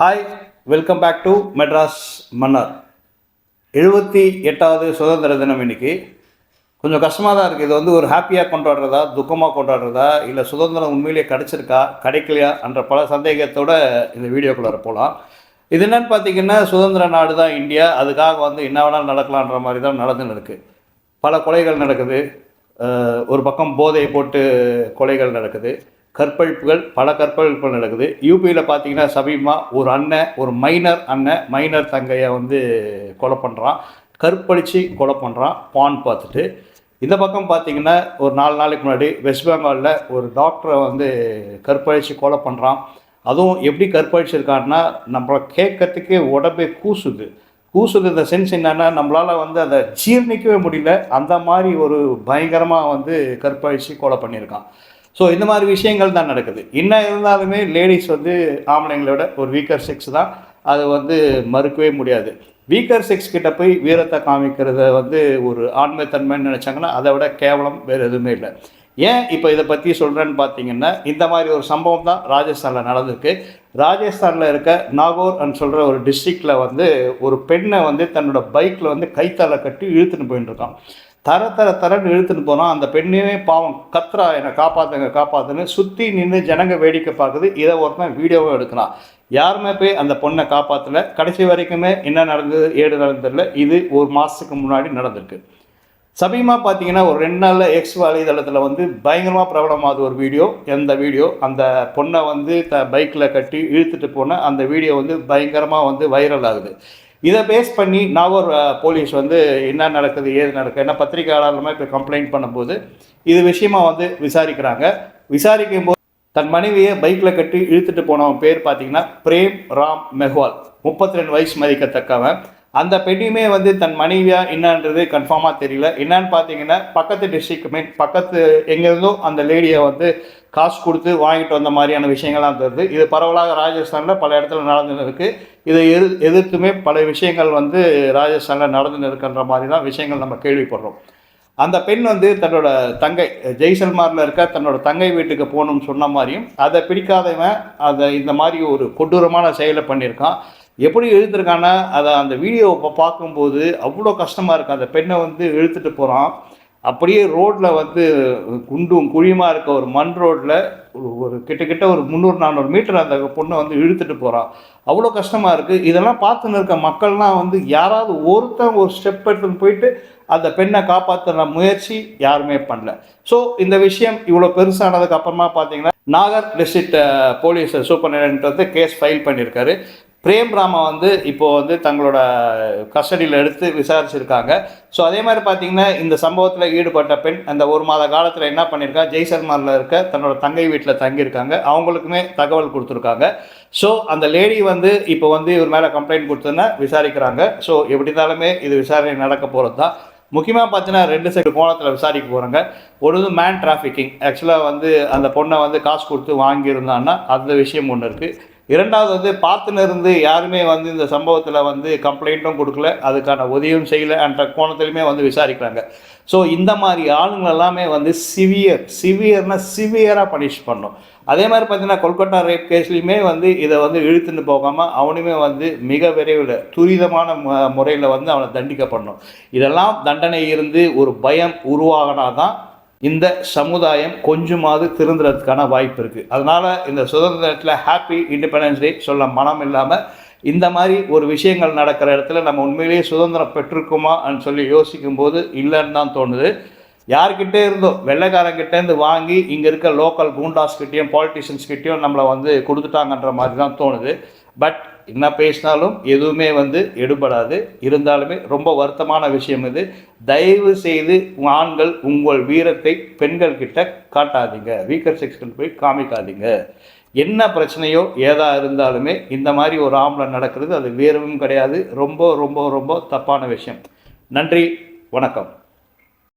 Hi welcome back to Madras மன்னர் எழுபத்தி எட்டாவது சுதந்திர தினம் இன்னைக்கு. கொஞ்சம் கஷ்டமாக தான் இருக்குது இது வந்து ஒரு ஹாப்பியாக கொண்டாடுறதா துக்கமாக கொண்டாடுறதா இல்லை சுதந்திரம் உண்மையிலேயே கிடச்சிருக்கா கிடைக்கலையா என்ற பல சந்தேகத்தோட இந்த வீடியோக்குள்ளார போகலாம் இது என்னன்னு பார்த்தீங்கன்னா சுதந்திர நாடு தான் இந்தியா. அதுக்காக வந்து என்ன வேணாலும் நடக்கலான்ற மாதிரி தான் நடந்துன்னு இருக்குது பல கொலைகள் நடக்குது. ஒரு பக்கம் போதை போட்டு கொலைகள் நடக்குது. கற்பழிப்புகள் பல கற்பழிப்புகள் நடக்குது. யூபியில் பார்த்தீங்கன்னா சமீபமாக ஒரு அண்ணன் ஒரு மைனர் அண்ணன் மைனர் தங்கையை வந்து கொலை பண்ணுறான் கற்பழித்து கொலை பண்ணுறான் பான் பார்த்துட்டு. இந்த பக்கம் பார்த்தீங்கன்னா ஒரு நாலு நாளைக்கு முன்னாடி வெஸ்ட் பெங்காலில் ஒரு டாக்டரை வந்து கற்பழித்து கொலை பண்ணுறான் அதுவும் எப்படி கற்பழிச்சிருக்கான்னா நம்மளை கேட்கறதுக்கே உடம்பே கூசுது. கூசுது இந்த சென்ஸ் என்னென்னா நம்மளால் வந்து அதை ஜீர்ணிக்கவே முடியல. அந்த மாதிரி ஒரு பயங்கரமாக வந்து கற்பழித்து கொலை பண்ணியிருக்கான். ஸோ இந்த மாதிரி விஷயங்கள் தான் நடக்குது. என்ன இருந்தாலுமே லேடிஸ் வந்து ஆம்பளைங்களோட ஒரு வீக்கர் செக்ஸ் தான். அது வந்து மறுக்கவே முடியாது. வீக்கர் செக்ஸ் கிட்ட போய் வீரத்தை காமிக்கிறத வந்து ஒரு ஆண்மைத்தன்மைன்னு நினச்சாங்கன்னா அதை விட கேவலம் வேறு எதுவுமே இல்லை. ஏன் இப்போ இதை பற்றி சொல்கிறேன்னு பார்த்தீங்கன்னா இந்த மாதிரி ஒரு சம்பவம் தான் ராஜஸ்தானில் நடந்திருக்கு. ராஜஸ்தானில் இருக்க நாகூர் அண்ட் சொல்கிற ஒரு டிஸ்ட்ரிக்டில் வந்து ஒரு பெண்ணை வந்து தன்னோட பைக்கில் வந்து கைத்தால கட்டி இழுத்துன்னு போயிட்டு இருக்கான். தர தர தரன்னு இழுத்துன்னு போனால் அந்த பெண்ணே பாவம் கத்ரா என்னை காப்பாற்றுங்க காப்பாற்றுன்னு சுற்றி நின்று ஜனங்க வேடிக்கை பார்க்குது. இதை ஒருத்தன் வீடியோவும் எடுக்கிறான் யாருமே போய் அந்த பொண்ணை காப்பாற்றல கடைசி வரைக்குமே என்ன நடந்தது ஏடு நடந்ததில்ல இது ஒரு மாதத்துக்கு முன்னாடி நடந்திருக்கு. சமீபமாக பார்த்தீங்கன்னா ஒரு ரெண்டு நாளில் எக்ஸ் வலைதளத்தில் வந்து பயங்கரமாக பிரபலமாகுது ஒரு வீடியோ எந்த வீடியோ அந்த பொண்ணை வந்து த பைக்கில் கட்டி இழுத்துட்டு போன அந்த வீடியோ வந்து பயங்கரமாக வந்து வைரல் ஆகுது. இதை பேஸ் பண்ணி நாகூர் போலீஸ் வந்து என்ன நடக்குது ஏது நடக்குது என்ன பத்திரிகையாளர்லாம் இப்போ கம்ப்ளைண்ட் பண்ணும்போது இது விஷயமா வந்து விசாரிக்கிறாங்க. விசாரிக்கும் போது தன் மனைவியை பைக்கில் கட்டி இழுத்துட்டு போனவன் பேர் பார்த்தீங்கன்னா பிரேம் ராம் மெஹ்வால். முப்பத்தி ரெண்டு வயசு மதிக்கத்தக்கவன். அந்த பெண்ணுமே வந்து தன் மனைவியா என்னன்றது கன்ஃபார்மாக தெரியல. என்னன்னு பார்த்தீங்கன்னா பக்கத்து டிஸ்ட்ரிக்ட் மீன் பக்கத்து எங்கேருந்தோ அந்த லேடியை வந்து காசு கொடுத்து வாங்கிட்டு வந்த மாதிரியான விஷயங்கள்லாம் தருது இது பரவலாக ராஜஸ்தானில் பல இடத்துல நடந்துன்னு இருக்குது இதை எதிர் எதிர்த்துமே பல விஷயங்கள் வந்து ராஜஸ்தானில் நடந்துன்னு இருக்குன்ற மாதிரி தான் விஷயங்கள் நம்ம கேள்விப்படுறோம். அந்த பெண் வந்து தன்னோட தங்கை ஜெய்சல்மாரில் இருக்க தன்னோட தங்கை வீட்டுக்கு போகணும்னு சொன்ன மாதிரியும் அதை பிடிக்காதவன் அதை இந்த மாதிரி ஒரு கொடூரமான செயலை பண்ணியிருக்கான். எப்படி இழுத்துருக்கான்னா அதை அந்த வீடியோவை பார்க்கும்போது அவ்வளோ கஷ்டமாக இருக்குது அந்த பெண்ணை வந்து இழுத்துட்டு போகிறான் அப்படியே ரோட்டில் வந்து குண்டும் குழியுமாக இருக்க ஒரு மண் ரோட்டில் ஒரு கிட்டக்கிட்ட ஒரு முந்நூறு நானூறு மீட்டர் அந்த பொண்ணை வந்து இழுத்துட்டு போகிறான் அவ்வளோ கஷ்டமாக இருக்குது இதெல்லாம் பார்த்துன்னு இருக்க மக்கள்லாம் வந்து யாராவது ஒருத்தன் ஒரு ஸ்டெப் எடுத்துன்னு போயிட்டு அந்த பெண்ணை காப்பாற்றுற முயற்சி யாருமே பண்ணல. ஸோ இந்த விஷயம் இவ்வளோ பெருசானதுக்கு அப்புறமா பார்த்தீங்கன்னா நாகர் டிஸ்ட்ரிக்ட் போலீஸ் சூப்பர்டென்ட் வந்து கேஸ் ஃபைல் பண்ணியிருக்காரு. பிரேம் ராமா வந்து இப்போ வந்து தங்களோட கஸ்டடியில் எடுத்து விசாரிச்சிருக்காங்க. ஸோ அதே மாதிரி பார்த்தீங்கன்னா இந்த சம்பவத்தில் ஈடுபட்ட பெண் அந்த ஒரு மாத காலத்தில் என்ன பண்ணியிருக்கா ஜெய்சல்மாரில் இருக்க தன்னோட தங்கை வீட்டில் தங்கியிருக்காங்க. அவங்களுக்குமே தகவல் கொடுத்துருக்காங்க. ஸோ அந்த லேடி வந்து இப்போ வந்து இவர் மேலே கம்ப்ளைண்ட் கொடுத்தோன்னா விசாரிக்கிறாங்க. ஸோ எப்படி இருந்தாலுமே இது விசாரணை நடக்க போகிறது தான் முக்கியமாக பார்த்தீங்கன்னா ரெண்டு சைடு கோணத்தில் விசாரிக்க போகிறாங்க ஒரு இது மேன் டிராஃபிக்கிங் ஆக்சுவலாக வந்து அந்த பொண்ணை வந்து காசு கொடுத்து வாங்கியிருந்தான்னா அந்த விஷயம் ஒன்று இருக்குது இரண்டாவது வந்து பார்த்துன்னு இருந்து யாருமே வந்து இந்த சம்பவத்தில் வந்து கம்ப்ளைண்ட்டும் கொடுக்கல. அதுக்கான உதவியும் செய்யலை. என்ற கோணத்திலுமே வந்து விசாரிக்கிறாங்க. ஸோ இந்த மாதிரி ஆளுங்கள் எல்லாமே வந்து சிவியர் சிவியர்னா சிவியராக பனிஷ் பண்ணும் அதே மாதிரி பார்த்தீங்கன்னா கொல்கட்டா ரேப் கேஸ்லையுமே வந்து இதை வந்து இழுத்துன்னு போகாமல் அவனுமே வந்து மிக விரைவில் துரிதமான முறையில் வந்து அவனை தண்டிக்கப்படணும். இதெல்லாம் தண்டனை இருந்து ஒரு பயம் உருவாகினா தான் இந்த சமுதாயம் கொஞ்சமாவது திருந்துறதுக்கான வாய்ப்பு இருக்குது அதனால் இந்த சுதந்திரத்தில் ஹாப்பி இண்டிபெண்டன்ஸ் டே சொல்ல மனம் இல்லாமல் இந்த மாதிரி ஒரு விஷயங்கள் நடக்கிற இடத்துல நம்ம உண்மையிலேயே சுதந்திரம் பெற்றிருக்குமான்னு சொல்லி யோசிக்கும்போது இல்லைன்னு தான் தோணுது. யார்கிட்டே இருந்தோ வெள்ளைக்காரங்கிட்டேருந்து வாங்கி இங்கே இருக்க லோக்கல் குண்டாஸ்கிட்டையும் பாலிட்டிஷியன்ஸ்கிட்டையும் நம்மளை வந்து கொடுத்துட்டாங்கன்ற மாதிரி தான் தோணுது. பட் என்ன பேசினாலும் எதுவுமே வந்து எடுபடாது. இருந்தாலுமே ரொம்ப வருத்தமான விஷயம் இது. தயவு செய்து ஆண்கள் உங்கள் வீரத்தை பெண்கள் கிட்ட காட்டாதீங்க. வீக்கர் செக்ஷன் போய் காமிக்காதீங்க. என்ன பிரச்சனையோ ஏதா இருந்தாலுமே இந்த மாதிரி ஒரு ஆம்பளை நடக்கிறது அது வேறவும் கிடையாது. ரொம்ப ரொம்ப ரொம்ப தப்பான விஷயம். நன்றி. வணக்கம்.